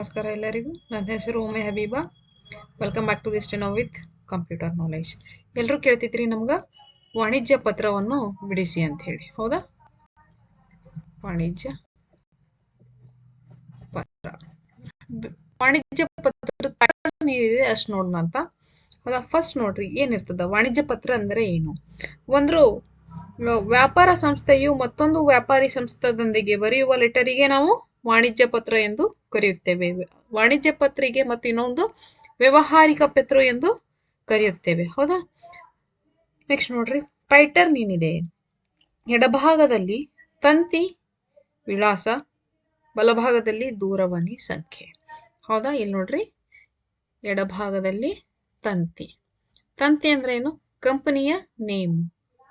ನಮಸ್ಕಾರ ಎಲ್ಲರಿಗೂ. ನನ್ನ ಹೆಸರು Umme Habiba. Welcome back to this techno with computer knowledge ಎಲ್ಲರೂ ಕೇಳ್ತಿದ್ರಿ ನಮ್ಗೆ? ವಾಣಿಜ್ಯ ಪತ್ರವನ್ನು ಬಿಡಿಸಿ ಅಂತ ಹೇಳಿ. ಹೌದಾ? ವಾಣಿಜ್ಯ ಪತ್ರ. ವಾಣಿಜ್ಯ ಪತ್ರ ಏನಿದೆ ಅಷ್ಟು ನೋಡೋಣ ಅಂತ. ಹೌದಾ? ಫಸ್ಟ್ ನೋಡ್ರಿ, ಏನಿರ್ತದ? ವಾಣಿಜ್ಯ ಪತ್ರ ಅಂದ್ರೆ ಏನು? ಒಂದು ವ್ಯಾಪಾರ ಸಂಸ್ಥೆಯು ಮತ್ತೊಂದು ವ್ಯಾಪಾರಿ ಸಂಸ್ಥೆದೊಂದಿಗೆ ಬರೆಯುವ ಲೆಟರಿಗೆ ನಾವು ವಾಣಿಜ್ಯ ಪತ್ರ ಎಂದು ಕರೆಯುತ್ತೇವೆ. ವಾಣಿಜ್ಯ ಪತ್ರಿಕೆ ಮತ್ತು ಇನ್ನೊಂದು ವ್ಯವಹಾರಿಕ ಪತ್ರ ಎಂದು ಕರೆಯುತ್ತೇವೆ. ಹೌದಾ? ನೆಕ್ಸ್ಟ್ ನೋಡ್ರಿ. ಪ್ಯಾಟರ್ನ್ ಏನಿದೆ ಎಡಭಾಗದಲ್ಲಿ ತಂತಿ ವಿಳಾಸ, ಬಲಭಾಗದಲ್ಲಿ ದೂರವಾಣಿ ಸಂಖ್ಯೆ. ಹೌದಾ? ಇಲ್ಲಿ ನೋಡ್ರಿ. ಎಡಭಾಗದಲ್ಲಿ ತಂತಿ. ತಂತಿ ಅಂದ್ರೆ ಏನು? ಕಂಪನಿಯ ನೇಮು.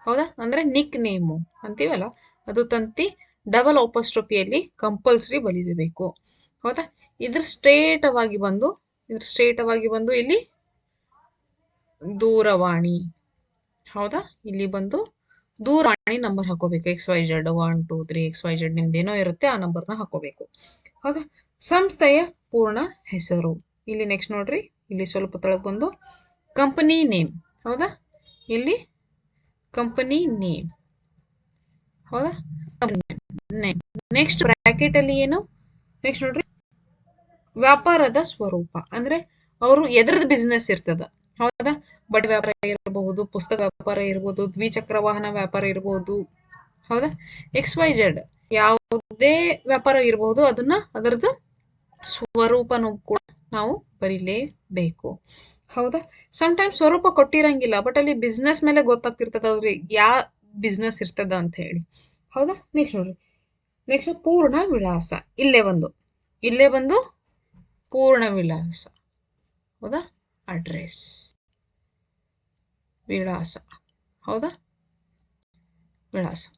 ಹೌದಾ? ಅಂದ್ರೆ ನಿಕ್ ನೇಮು ಅಂತೀವಲ್ಲ? ಅದು ತಂತಿ ಡಬಲ್ ಆಪೋಸ್ಟ್ರೋಪಿಯಲ್ಲಿ ಕಂಪಲ್ಸರಿ ಬಲಿರಬೇಕು ಹೌದಾ? ಇದ್ರ ಸ್ಟ್ರೇಟ್ ಆಗಿ ಬಂದು, ಇದ್ರ ಸ್ಟ್ರೇಟ್ ಆಗಿ ಬಂದು ಇಲ್ಲಿ ದೂರವಾಣಿ. ಹೌದಾ? ಇಲ್ಲಿ ಬಂದು ದೂರವಾಣಿ ನಂಬರ್ ಹಾಕೋಬೇಕು. X Y Z one two three X Y Z ಏನೋ ಇರುತ್ತೆ, ಆ ನಂಬರ್ನ ಹಾಕೋಬೇಕು. ಹೌದಾ? ಸಂಸ್ಥೆಯ ಪೂರ್ಣ ಹೆಸರು. ಇಲ್ಲಿ ನೆಕ್ಸ್ಟ್ ನೋಡ್ರಿ. ಇಲ್ಲಿ ಸ್ವಲ್ಪ ತಳಗ್ ಬಂದು ಕಂಪನಿ ನೇಮ್ ಹೌದಾ? ಇಲ್ಲಿ ಕಂಪನಿ ನೇಮ್ ಹೌದಾ? ನೆಕ್ಸ್ಟ್ ಬ್ರಾಕೆಟ್ ಅಲ್ಲಿ ಏನು? ನೆಕ್ಸ್ಟ್ ನೋಡ್ರಿ. ವ್ಯಾಪಾರದ ಸ್ವರೂಪ. ಅಂದ್ರೆ ಅವರು ಎದ್ರದ್ ಬಿಸ್ನೆಸ್ ಇರ್ತದ. ಹೌದಾ? ಬಟ್ಟೆ ವ್ಯಾಪಾರ ಇರಬಹುದು, ಪುಸ್ತಕ ವ್ಯಾಪಾರ ಇರಬಹುದು ದ್ವಿಚಕ್ರ ವಾಹನ ವ್ಯಾಪಾರ ಇರಬಹುದು ಹೌದಾ? ಎಕ್ಸ್ ವೈ ಜೆಡ್ ಯಾವುದೇ ವ್ಯಾಪಾರ ಇರಬಹುದು ಅದನ್ನ ಅದರದ್ದು ಸ್ವರೂಪನೂ ಕೂಡ ನಾವು ಬರೀಲೇಬೇಕು. ಹೌದಾ? ಟೈಮ್ ಸ್ವರೂಪ ಕೊಟ್ಟಿರಂಗಿಲ್ಲ ಬಟ್ ಅಲ್ಲಿ ಬಿಸ್ನೆಸ್ ಮೇಲೆ ಗೊತ್ತಾಗ್ತಿರ್ತದ ಅವ್ರಿಗೆ ಯಾ ಬಿಸ್ನೆಸ್ ಇರ್ತದ ಅಂತ ಹೇಳಿ. ಹೌದಾ? ನೆಕ್ಸ್ಟ್ ನೋಡ್ರಿ. ನೆಕ್ಸ್ಟ್ ಪೂರ್ಣ ವಿಳಾಸ. ಇಲ್ಲೇ ಬಂದು. ಇಲ್ಲೇ ಬಂದು ಪೂರ್ಣ ವಿಳಾಸ. ಹೌದಾ? ಅಡ್ರೆಸ್ ವಿಳಾಸ. ಹೌದಾ? ವಿಳಾಸ.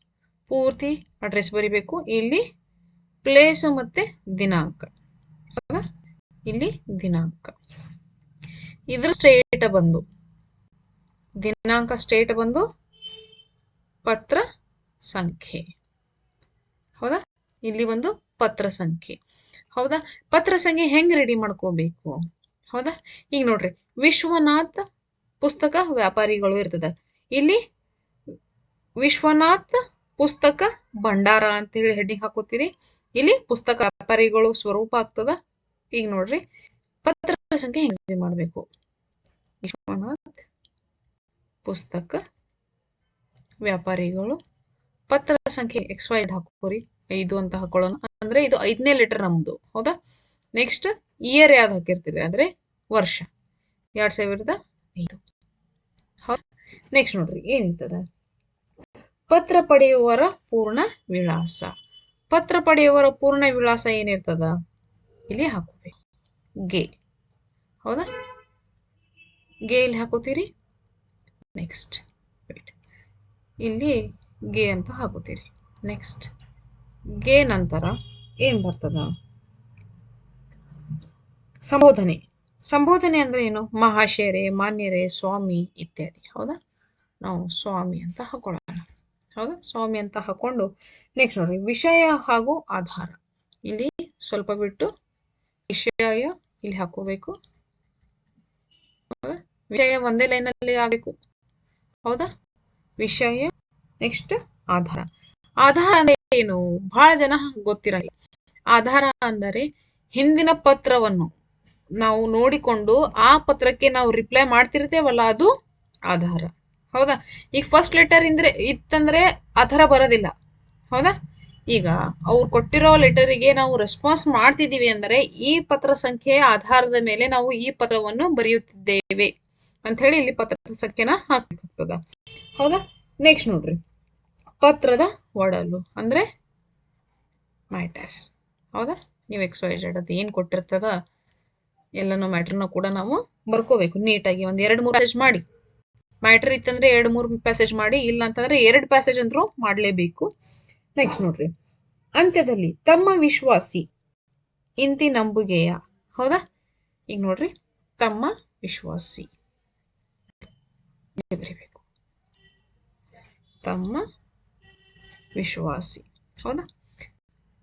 ಪೂರ್ತಿ ಅಡ್ರೆಸ್ ಬರಿಬೇಕು. ಇಲ್ಲಿ ಪ್ಲೇಸು ಮತ್ತೆ ದಿನಾಂಕ. ಹೌದಾ? ಇಲ್ಲಿ ದಿನಾಂಕ. ಇದ್ರ ಸ್ಟೇಟ್ ಬಂದು. ದಿನಾಂಕ ಸ್ಟೇಟ್ ಬಂದು ಪತ್ರ ಸಂಖ್ಯೆ. ಹೌದಾ? ಇಲ್ಲಿ ಒಂದು ಪತ್ರ ಸಂಖ್ಯೆ. ಹೌದಾ? ಪತ್ರ ಸಂಖ್ಯೆ ಹೆಂಗ್ ರೆಡಿ ಮಾಡ್ಕೋಬೇಕು? ಹೌದಾ? ಈಗ ನೋಡ್ರಿ, ವಿಶ್ವನಾಥ್ ಪುಸ್ತಕ ವ್ಯಾಪಾರಿಗಳು ಇರ್ತದ. ಇಲ್ಲಿ ವಿಶ್ವನಾಥ್ ಪುಸ್ತಕ ಭಂಡಾರ ಅಂತ ಹೇಳಿ ಹೆಡ್ಡಿಂಗ್ ಹಾಕೋತೀರಿ. ಇಲ್ಲಿ ಪುಸ್ತಕ ವ್ಯಾಪಾರಿಗಳು ಸ್ವರೂಪ ಆಗ್ತದ. ಈಗ ನೋಡ್ರಿ, ಪತ್ರ ಸಂಖ್ಯೆ ಹೆಂಗ್ ರೆಡಿ ಮಾಡ್ಬೇಕು? ವಿಶ್ವನಾಥ್ ಪುಸ್ತಕ ವ್ಯಾಪಾರಿಗಳು, ಪತ್ರ ಸಂಖ್ಯೆ ಎಕ್ಸ್ ವೈಡ್ ಹಾಕೋರಿ. ಐದು ಅಂತ ಹಾಕೊಳ್ಳೋಣ. ಅಂದ್ರೆ ಇದು ಐದನೇ ಲೆಟರ್ ನಮ್ದು. ಹೌದಾ? ನೆಕ್ಸ್ಟ್ ಇಯರ್ ಯಾವ್ದು ಹಾಕಿರ್ತೀರಿ? ಅಂದ್ರೆ ವರ್ಷ. ಎರಡ್ ಸಾವಿರದ ಐದು. ನೆಕ್ಸ್ಟ್ ನೋಡ್ರಿ ಏನಿರ್ತದ ಪತ್ರ ಪಡೆಯುವವರ ಪೂರ್ಣ ವಿಳಾಸ. ಪತ್ರ ಪಡೆಯುವವರ ಪೂರ್ಣ ವಿಳಾಸ ಏನಿರ್ತದ ಇಲ್ಲಿ ಹಾಕೋಬೇಕು. ಗೆ. ಹೌದಾ? ಗೆ ಇಲ್ಲಿ ಹಾಕೋತೀರಿ? ನೆಕ್ಸ್ಟ್ ಇಲ್ಲಿ ಗೆ ಅಂತ ಹಾಕೋತೀರಿ. ನೆಕ್ಸ್ಟ್ ಗೆ ನಂತರ ಏನ್ ಬರ್ತದ? ಸಂಬೋಧನೆ. ಸಂಬೋಧನೆ ಅಂದ್ರೆ ಏನು? ಮಹಾಶಯರೇ, ಮಾನ್ಯರೇ, ಸ್ವಾಮಿ ಇತ್ಯಾದಿ. ಹೌದಾ? ನಾವು ಸ್ವಾಮಿ ಅಂತ ಹಾಕೊಳ್ಳೋಣ. ಹೌದಾ? ಸ್ವಾಮಿ ಅಂತ ಹಾಕೊಂಡು ನೆಕ್ಸ್ಟ್ ನೋಡ್ರಿ ವಿಷಯ ಹಾಗೂ ಆಧಾರ. ಇಲ್ಲಿ ಸ್ವಲ್ಪ ಬಿಟ್ಟು ವಿಷಯ ಇಲ್ಲಿ ಹಾಕೋಬೇಕು. ವಿಷಯ ಒಂದೇ ಲೈನ್ ಅಲ್ಲಿ ಆಗಬೇಕು. ಹೌದಾ? ವಿಷಯ ನೆಕ್ಸ್ಟ್ ಆಧಾರ. ಆಧಾರ ಅಂದ್ರೆ ಏನು? ಬಹಳ ಜನ ಗೊತ್ತಿರಲ್ಲ. ಆಧಾರ ಅಂದರೆ ಹಿಂದಿನ ಪತ್ರವನ್ನು ನಾವು ನೋಡಿಕೊಂಡು ಆ ಪತ್ರಕ್ಕೆ ನಾವು ರಿಪ್ಲೈ ಮಾಡ್ತಿರ್ತೇವಲ್ಲ, ಅದು ಆಧಾರ. ಹೌದಾ? ಈಗ ಫಸ್ಟ್ ಲೆಟರ್ ಇಂದ್ರೆ ಇತ್ತಂದ್ರೆ ಆಧಾರ ಬರೋದಿಲ್ಲ. ಹೌದಾ? ಈಗ ಅವ್ರು ಕೊಟ್ಟಿರೋ ಲೆಟರಿಗೆ ನಾವು ರೆಸ್ಪಾನ್ಸ್ ಮಾಡ್ತಿದ್ದೀವಿ ಅಂದರೆ ಈ ಪತ್ರ ಸಂಖ್ಯೆಯ ಆಧಾರದ ಮೇಲೆ ನಾವು ಈ ಪತ್ರವನ್ನು ಬರೆಯುತ್ತಿದ್ದೇವೆ. ಅಂತ ಹೇಳಿ ಇಲ್ಲಿ ಪತ್ರ ಸಂಖ್ಯೆನ ಹಾಕಬೇಕಾಗ್ತದ. ಹೌದಾ? ನೆಕ್ಸ್ಟ್ ನೋಡ್ರಿ. ಪತ್ರದ ಒಡಲು ಅಂದ್ರೆ ಮ್ಯಾಟರ್ ಹೌದಾ? ನೀವು ಎಕ್ಸ್ ವೈ ಜೆಡ್ ಅದು ಏನು ಕೊಟ್ಟಿರ್ತದ ಎಲ್ಲನೂ ಮ್ಯಾಟ್ರನ್ನ ಕೂಡ ನಾವು ಬರ್ಕೋಬೇಕು. ನೀಟಾಗಿ ಒಂದು ಎರಡು ಮೂರು ಪ್ಯಾಸೇಜ್ ಮಾಡಿ. ಮ್ಯಾಟ್ರ್ ಇತ್ತಂದ್ರೆ ಎರಡು ಮೂರು ಪ್ಯಾಸೇಜ್ ಮಾಡಿ ಇಲ್ಲ ಅಂತಂದ್ರೆ ಎರಡು ಪ್ಯಾಸೇಜ್ ಅಂದ್ರೂ ಮಾಡಲೇಬೇಕು. ನೆಕ್ಸ್ಟ್ ನೋಡ್ರಿ. ಅಂತ್ಯದಲ್ಲಿ, ತಮ್ಮ ವಿಶ್ವಾಸಿ, ಇಂತಿ ನಂಬುಗೆಯ. ಹೌದಾ? ಈಗ ನೋಡ್ರಿ. ತಮ್ಮ ವಿಶ್ವಾಸಿ. ಬರಿಬೇಕು. ತಮ್ಮ ವಿಶ್ವಾಸಿ. ಹೌದಾ?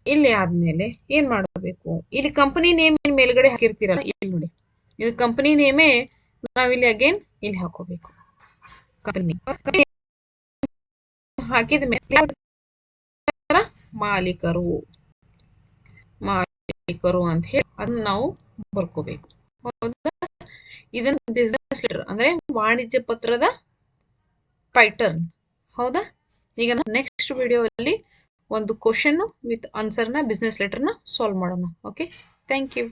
ಇಲ್ಲಿ ಆದ್ಮೇಲೆ ಏನ್ ಮಾಡಬೇಕು? ಇಲ್ಲಿ ಕಂಪನಿ ನೇಮ್ ಮೇಲ್ಗಡೆ ಹಾಕಿರ್ತೀರಲ್ಲ, ಇಲ್ಲಿ ನೋಡಿ. ಇದು ಕಂಪನಿ ನೇಮೇ ನಾವಿಲ್ಲಿ ಅಗೇನ್ ಇಲ್ಲಿ ಹಾಕೋಬೇಕು. ಕಂಪನಿ ಹಾಕಿದ ಮೇಲೆ ಮಾಲೀಕರು. ಮಾಲೀಕರು ಅಂತ ಹೇಳಿ ಅದನ್ನ ನಾವು ಬರ್ಕೋಬೇಕು. ಹೌದಾ? ಇದನ್ನ ಬಿಸ್ನೆಸ್ ಲೆಟರ್ ಅಂದ್ರೆ ವಾಣಿಜ್ಯ ಪತ್ರದ ಪೈಟರ್ನ್ ಹೌದಾ? ಈಗ ನೆಕ್ಸ್ಟ್ ವಿಡಿಯೋ ಅಲ್ಲಿ ಒಂದು ಕ್ವಶನ್ನು ವಿತ್ ಆನ್ಸರ್ನ ಬಿಸ್ನೆಸ್ ಲೆಟರ್ನ ಸಾಲ್ವ್ ಮಾಡೋಣ. Okay thank you